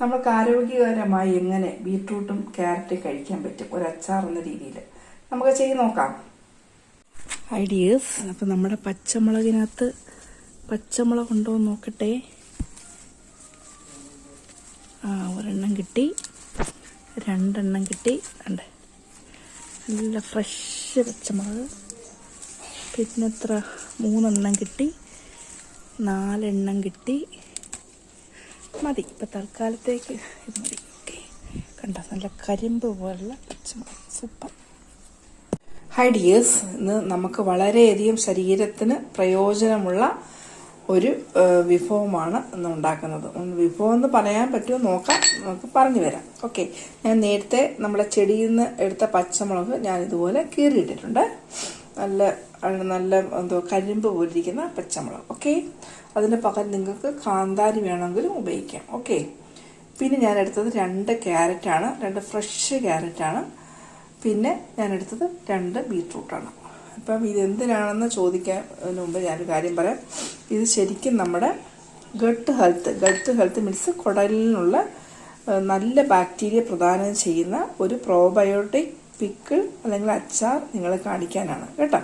നമുക്ക് ആരോഗ്യകരമായി എങ്ങനെ ബീട്രൂട്ടും ക്യാരറ്റും കഴിക്കാൻ പറ്റും? ഒരു അച്ചാർ എന്ന രീതിയിൽ. നമുക്ക് ചെയ്ത് നോക്കാം. ഐഡിയസ് അപ്പം നമ്മുടെ പച്ചമുളകിനകത്ത് പച്ചമുളക് ഉണ്ടോ എന്ന് നോക്കട്ടെ. ആ ഒരെണ്ണം കിട്ടി. രണ്ടെണ്ണം കിട്ടി. ഉണ്ട് നല്ല ഫ്രഷ് പച്ചമുളക്. പിന്നെ എത്ര? മൂന്നെണ്ണം കിട്ടി. നാലെണ്ണം കിട്ടി. മതി. ഇപ്പം തൽക്കാലത്തേക്ക് ഇത് മതി. ഓക്കെ. കണ്ടോ? നല്ല കരിമ്പ് പോലുള്ള പച്ചമുളക് സൂപ്പർ. ഹൈ ഡിയേഴ്സ് ഇന്ന് നമുക്ക് വളരെയധികം ശരീരത്തിന് പ്രയോജനമുള്ള ഒരു വിഭവമാണ് ഇന്ന് ഉണ്ടാക്കുന്നത്. വിഭവം എന്ന് പറയാൻ പറ്റുമോ നോക്കാം. നമുക്ക് പറഞ്ഞു വരാം. ഓക്കെ. ഞാൻ നേരത്തെ നമ്മുടെ ചെടിയിൽ നിന്ന് എടുത്ത പച്ചമുളക് ഞാൻ ഇതുപോലെ കീറിയിട്ടിട്ടുണ്ട്. നല്ല നല്ല എന്തോ കരിമ്പ് പോലിരിക്കുന്ന പച്ചമുളക് ഓക്കെ അതിന് പകരം നിങ്ങൾക്ക് കാന്താരി വേണമെങ്കിലും ഉപയോഗിക്കാം ഓക്കെ പിന്നെ ഞാൻ എടുത്തത് രണ്ട് ക്യാരറ്റാണ് രണ്ട് ഫ്രഷ് ക്യാരറ്റാണ് പിന്നെ ഞാൻ എടുത്തത് രണ്ട് ബീട്രൂട്ടാണ് അപ്പം ഇതെന്തിനാണെന്ന് ചോദിക്കാൻ മുമ്പ് ഞാനൊരു കാര്യം പറയാം. ഇത് ശരിക്കും നമ്മുടെ gut health gut health means കുടലിനുള്ള നല്ല ബാക്ടീരിയ പ്രദാനം ചെയ്യുന്ന ഒരു പ്രോബയോട്ടിക് പിക്കിൾ അല്ലെങ്കിൽ അച്ചാർ നിങ്ങളെ കാണിക്കാനാണ് കേട്ടോ?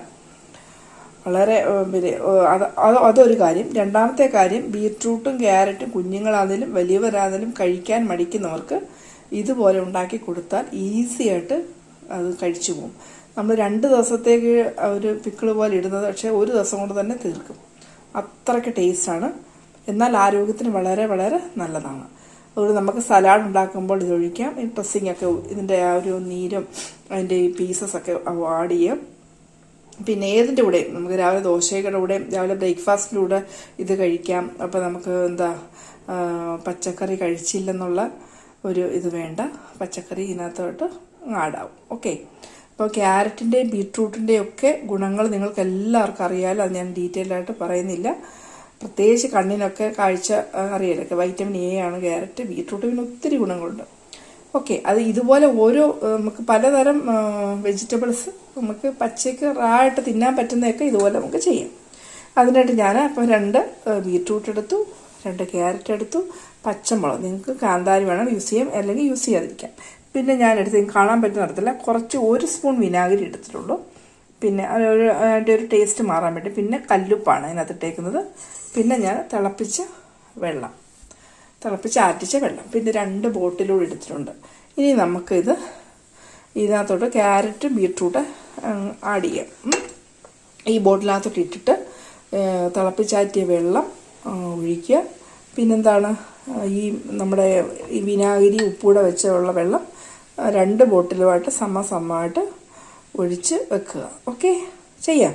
വളരെ പിന്നെ അത് അത് അതൊരു കാര്യം. രണ്ടാമത്തെ കാര്യം ബീട്രൂട്ടും ക്യാരറ്റും കുഞ്ഞുങ്ങളാണെങ്കിലും വലിയവരാണെങ്കിലും കഴിക്കാൻ മടിക്കുന്നവർക്ക് ഇതുപോലെ ഉണ്ടാക്കി കൊടുത്താൽ ഈസി ആയിട്ട് അത് കഴിച്ചു പോകും. നമ്മൾ രണ്ട് ദിവസത്തേക്ക് ഒരു പിക്കിൾ പോലെ ഇടുന്നത് പക്ഷേ ഒരു ദിവസം കൊണ്ട് തന്നെ തീർക്കും. അത്രയ്ക്ക് ടേസ്റ്റാണ്. എന്നാൽ ആരോഗ്യത്തിന് വളരെ വളരെ നല്ലതാണ്. അതുകൊണ്ട് നമുക്ക് സലാഡ് ഉണ്ടാക്കുമ്പോൾ ഇതൊഴിക്കാം. ഈ ഡ്രസ്സിങ്ങൊക്കെ ഇതിന്റെ ആ ഒരു നീരും അതിന്റെ ഈ പീസസ് ഒക്കെ ആഡ് ചെയ്യാം പിന്നെ ഏതിന്റെ കൂടെ? നമുക്ക് രാവിലെ ദോശയുടെ കൂടെ രാവിലെ ബ്രേക്ക്ഫാസ്റ്റിന്റെ കൂടെ ഇത് കഴിക്കാം. അപ്പോൾ നമുക്ക് എന്താ പച്ചക്കറി കഴിച്ചില്ലെന്നുള്ള ഒരു ഇത് വേണ്ട. പച്ചക്കറി ഇതിനകത്തോട്ട് ആടാവും. ഓക്കെ. അപ്പോൾ ക്യാരറ്റിന്റെയും ബീട്രൂട്ടിന്റെയും ഒക്കെ ഗുണങ്ങൾ നിങ്ങൾക്ക് എല്ലാവർക്കും അറിയാമല്ലോ അത് ഞാൻ ഡീറ്റെയിൽ ആയിട്ട് പറയുന്നില്ല. പ്രത്യേകിച്ച് കണ്ണിനൊക്കെ കാഴ്ച അറിയാലൊക്കെ അറിയാലോ. വൈറ്റമിൻ എ ആണ് ക്യാരറ്റ് ബീട്രൂട്ട് പിന്നെ ഒത്തിരി ഗുണങ്ങളുണ്ട്. ഓക്കെ അത് ഇതുപോലെ ഓരോ നമുക്ക് പലതരം വെജിറ്റബിൾസ് നമുക്ക് പച്ചയ്ക്ക് റാ ആയിട്ട് തിന്നാൻ പറ്റുന്നതൊക്കെ ഇതുപോലെ നമുക്ക് ചെയ്യാം. അതിനായിട്ട് ഞാൻ അപ്പോൾ രണ്ട് ബീറ്റ്റൂട്ട് എടുത്തു രണ്ട് ക്യാരറ്റ് എടുത്തു പച്ചമുളക്. നിങ്ങൾക്ക് കാന്താരി വേണം യൂസ് ചെയ്യാം അല്ലെങ്കിൽ യൂസ് ചെയ്യാതിരിക്കാം. പിന്നെ ഞാൻ എടുത്ത് കാണാൻ പറ്റുന്ന നടത്തില്ല കുറച്ച് ഒരു സ്പൂൺ വിനാഗിരി എടുത്തിട്ടുള്ളൂ. പിന്നെ ഒരു അതിന്റെ ഒരു ടേസ്റ്റ് മാറാൻ വേണ്ടി. പിന്നെ കല്ലുപ്പാണ് അതിനകത്ത് ഇട്ടേക്കുന്നത് പിന്നെ ഞാൻ തിളപ്പിച്ച വെള്ളം. തിളപ്പിച്ച് ആറ്റിച്ച വെള്ളം. പിന്നെ രണ്ട് ബോട്ടിലൂടെ എടുത്തിട്ടുണ്ട്. ഇനി നമുക്കിത് ഇതിനകത്തോട്ട് ക്യാരറ്റ് ബീട്രൂട്ട് ആഡ് ചെയ്യാം. ഈ ബോട്ടിനകത്തോട്ട് ഇട്ടിട്ട് തിളപ്പിച്ചാറ്റിയ വെള്ളം ഒഴിക്കുക. പിന്നെന്താണ് ഈ നമ്മുടെ ഈ വിനാഗിരി ഉപ്പൂടെ വെച്ചുള്ള വെള്ളം രണ്ട് ബോട്ടിലുമായിട്ട് സമസമമായിട്ട് ഒഴിച്ച് വെക്കുക. ഓക്കെ? ചെയ്യാം.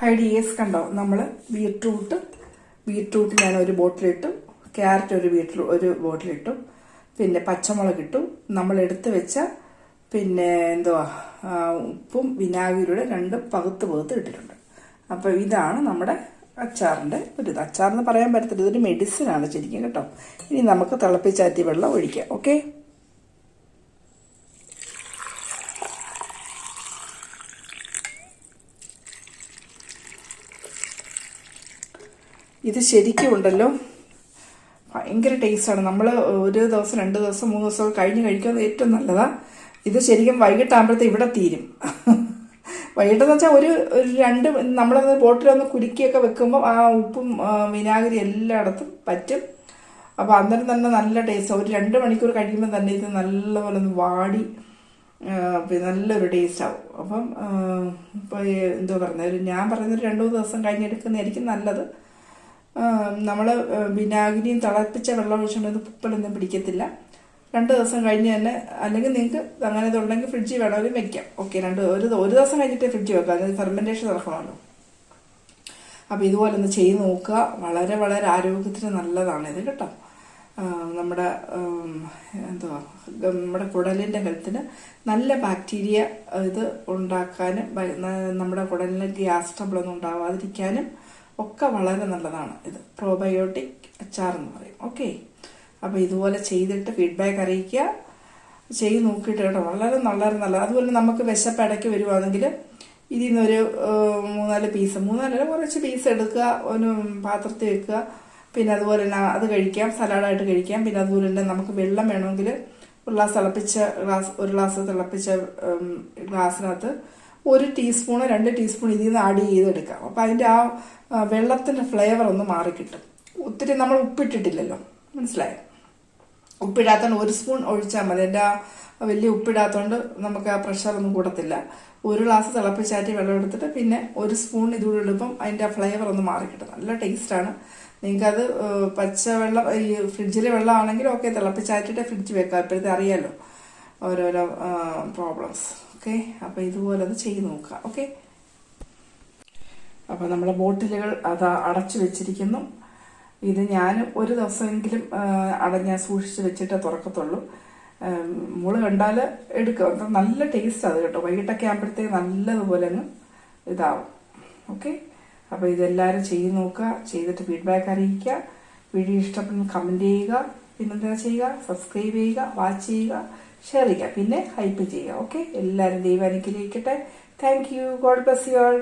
ഹൈഡിയേഴ്സ് കണ്ടോ? നമ്മൾ ബീട്രൂട്ട് ബീട്രൂട്ട് ഞാൻ ഒരു ബോട്ടിലിട്ടു ക്യാരറ്റ് ഒരു വീട്ടിൽ ഒരു ബോട്ടിലിട്ടു. പിന്നെ പച്ചമുളക് ഇട്ടു നമ്മൾ എടുത്ത് വെച്ച പിന്നെ എന്തുവാ ഉപ്പും വിനാഗിരിയുടെ രണ്ട് പകുത്ത് പകുത്ത് ഇട്ടിട്ടുണ്ട്. അപ്പോൾ ഇതാണ് നമ്മുടെ അച്ചാറിന്റെ ഒരു ഇത്. അച്ചാറെന്ന് പറയാൻ പറ്റത്തില്ല ഇതൊരു മെഡിസിനാണ് ശരിക്കും കേട്ടോ. ഇനി നമുക്ക് തിളപ്പിച്ചാറ്റി വെള്ളം ഒഴിക്കാം ഓക്കെ ഇത് ശരിക്കും ഉണ്ടല്ലോ. ഭയങ്കര ടേസ്റ്റാണ്. നമ്മൾ ഒരു ദിവസം രണ്ട് ദിവസം മൂന്ന് ദിവസം കഴിഞ്ഞ് കഴിക്കുന്നത് ഏറ്റവും നല്ലതാണ് ഇത് ശരിക്കും വൈകിട്ടാകുമ്പോഴത്തെ ഇവിടെ തീരും. വൈകിട്ടെന്ന് വെച്ചാൽ ഒരു രണ്ട് നമ്മളത് ബോട്ടിലൊന്ന് കുലുക്കിയൊക്കെ വെക്കുമ്പോൾ ആ ഉപ്പും വിനാഗിരി എല്ലായിടത്തും പറ്റും. അപ്പോൾ അന്നേരം തന്നെ നല്ല ടേസ്റ്റ്. ഒരു രണ്ട് മണിക്കൂർ കഴിയുമ്പോൾ തന്നെ ഇത് നല്ലപോലെ ഒന്ന് വാടി നല്ലൊരു ടേസ്റ്റ്. ആവും അപ്പം ഇപ്പോൾ എന്തോ പറയുന്നത് ഒരു ഞാൻ പറയുന്നത് രണ്ടു മൂന്ന് ദിവസം കഴിഞ്ഞെടുക്കുന്നതായിരിക്കും നല്ലത്. നമ്മൾ വിനാഗിരിയും തിളപ്പിച്ച വെള്ളം ഒഴിച്ചുകൊണ്ട് പുപ്പലൊന്നും പിടിക്കത്തില്ല. രണ്ട് ദിവസം കഴിഞ്ഞ് തന്നെ അല്ലെങ്കിൽ നിങ്ങൾക്ക് അങ്ങനെ ഇതുണ്ടെങ്കിൽ ഫ്രിഡ്ജിൽ വേണമെങ്കിലും വെക്കാം. ഓക്കെ രണ്ട് ഒരു ഒരു ദിവസം കഴിഞ്ഞിട്ട് ഫ്രിഡ്ജിൽ വെക്കാം. അതായത് ഫെർമെന്റേഷൻ നടക്കണമല്ലോ. അപ്പോൾ ഇതുപോലെ ഒന്ന് ചെയ്ത് നോക്കുക. വളരെ വളരെ ആരോഗ്യത്തിന് നല്ലതാണ് ഇത് കേട്ടോ. നമ്മുടെ എന്തുവാ നമ്മുടെ കുടലിന്റെ ഹെൽത്തിന് നല്ല ബാക്ടീരിയ ഇത് ഉണ്ടാക്കാനും നമ്മുടെ കുടലിന് ഗ്യാസ് ട്രബിളൊന്നും ഉണ്ടാവാതിരിക്കാനും ഒക്കെ വളരെ നല്ലതാണ്. ഇത് പ്രോബയോട്ടിക് അച്ചാർ എന്ന് പറയും. ഓക്കെ അപ്പോൾ ഇതുപോലെ ചെയ്തിട്ട് ഫീഡ്ബാക്ക് അറിയിക്കുക. ചെയ്ത് നോക്കിയിട്ട് കേട്ടോ. വളരെ വളരെ നല്ല അതുപോലെ നമുക്ക് വിശപ്പ് ഇടയ്ക്ക് വരുവാണെങ്കിൽ ഇതിൽ നിന്നൊരു മൂന്നാൽ പീസ് മൂന്നാലല്ല കുറച്ച് പീസ് എടുക്കുക. ഒരു പാത്രത്തിൽ വെക്കുക. പിന്നെ അതുപോലെ തന്നെ അത് കഴിക്കാം. സലാഡായിട്ട് കഴിക്കാം. പിന്നെ അതുപോലെ തന്നെ നമുക്ക് വെള്ളം വേണമെങ്കിൽ ഒരു ഗ്ലാസ് തിളപ്പിച്ച ഗ്ലാസ് ഒരു ഗ്ലാസ് തിളപ്പിച്ച ഗ്ലാസ്സിനകത്ത് ഒരു ടീസ്പൂണ് രണ്ട് ടീസ്പൂൺ ഇതിൽ നിന്ന് ആഡ് ചെയ്തെടുക്കാം. അപ്പോൾ അതിന്റെ ആ വെള്ളത്തിന്റെ ഫ്ലേവർ ഒന്ന് മാറിക്കിട്ടും. ഒത്തിരി നമ്മൾ ഉപ്പിട്ടിട്ടില്ലല്ലോ. മനസ്സിലായോ? ഉപ്പിടാത്തോണ്ട് ഒരു സ്പൂൺ ഒഴിച്ചാൽ മതി. എന്റെ ആ വലിയ ഉപ്പിടാത്തതുകൊണ്ട് നമുക്ക് ആ പ്രഷറൊന്നും കൂടത്തില്ല. ഒരു ഗ്ലാസ് തിളപ്പിച്ചാറ്റി വെള്ളം എടുത്തിട്ട് പിന്നെ ഒരു സ്പൂൺ ഇതുകൂടെ ഇടുമ്പം അതിന്റെ ആ ഫ്ലേവർ ഒന്ന് മാറിക്കിട്ടും. നല്ല ടേസ്റ്റാണ് നിങ്ങൾക്കത് പച്ചവെള്ളം ഈ ഫ്രിഡ്ജിലെ വെള്ളമാണെങ്കിൽ ഓക്കെ തിളപ്പിച്ചാറ്റിട്ട് ഫ്രിഡ്ജ് വെക്കാം. ഇപ്പോഴത്തെ അറിയാമല്ലോ ഓരോരോ പ്രോബ്ലംസ് ഓക്കെ? അപ്പോൾ ഇതുപോലെ അത് ചെയ്ത് നോക്കുക. ഓക്കെ? അപ്പോൾ നമ്മുടെ ബോട്ടിലുകൾ അത് അടച്ചു വെച്ചിരിക്കുന്നു. ഇത് ഞാൻ ഒരു ദിവസമെങ്കിലും അടഞ്ഞാൽ അടഞ്ഞ സൂക്ഷിച്ച് വെച്ചിട്ടേ തുറക്കത്തുള്ളൂ. മോൾ കണ്ടാൽ എടുക്കുക. നല്ല ടേസ്റ്റ് അത് കേട്ടോ. വൈകിട്ടൊക്കെ ആകുമ്പോഴത്തേക്ക് നല്ലതുപോലെ അങ്ങ് ഇതാവും. ഓക്കെ? അപ്പോൾ ഇതെല്ലാവരും ചെയ്ത് നോക്കുക. ചെയ്തിട്ട് ഫീഡ്ബാക്ക് അറിയിക്കുക. വീഡിയോ ഇഷ്ടപ്പെടുന്ന കമന്റ് ചെയ്യുക. പിന്നെന്താ ചെയ്യുക? സബ്സ്ക്രൈബ് ചെയ്യുക. വാച്ച് ചെയ്യുക. ഷെയർ ചെയ്യുക. പിന്നെ ഹൈപ്പ് ചെയ്യുക. ഓക്കെ എല്ലാവരും ദൈവം അനുഗ്രഹിക്കട്ടെ. Thank you God bless you all